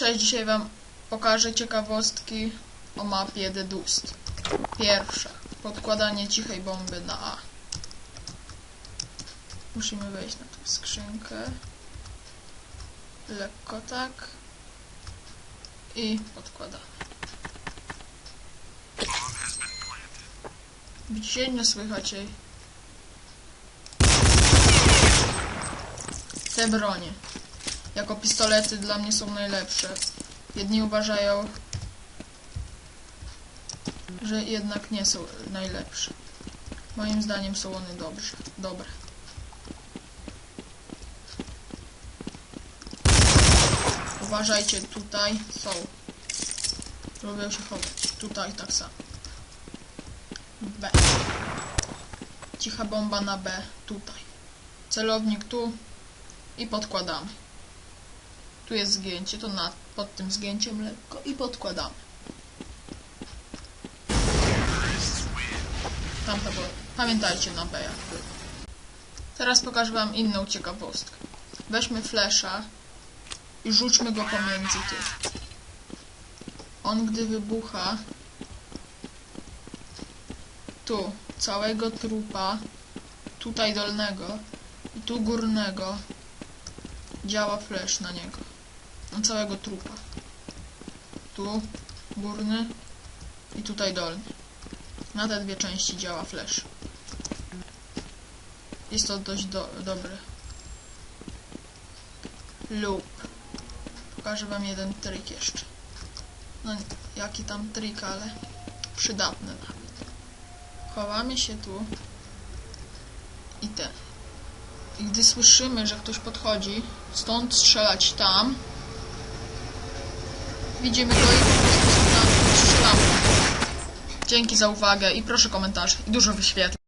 Cześć, dzisiaj wam pokażę ciekawostki o mapie The Dust. Pierwsza. Podkładanie cichej bomby na A. Musimy wejść na tą skrzynkę. Lekko tak. I podkładamy. Widzicie? Nie słychać jej. Te bronie jako pistolety dla mnie są najlepsze. Jedni uważają, że jednak nie są najlepsze. Moim zdaniem są one dobrze, dobre. Uważajcie, tutaj są. Lubią się chować. Tutaj tak samo. B. Cicha bomba na B. Tutaj. Celownik tu. I podkładamy. Tu jest zgięcie, to nad, pod tym zgięciem lekko i podkładamy. Tam to było. Pamiętajcie na B jak było. Teraz pokażę wam inną ciekawostkę. Weźmy flesza i rzućmy go pomiędzy tych. On gdy wybucha tu całego trupa, tutaj dolnego i tu górnego działa flash na niego. Całego trupa. Tu górny i tutaj dolny. Na te dwie części działa flash. Jest to dość do, dobre. Loop. Pokażę wam jeden trik jeszcze. No jaki tam trik, ale przydatny nawet. Chowamy się tu i ten. I gdy słyszymy, że ktoś podchodzi, stąd strzelać tam. Widzimy go i po prostu strzelamy. Dzięki za uwagę i proszę komentarz i dużo wyświetleń.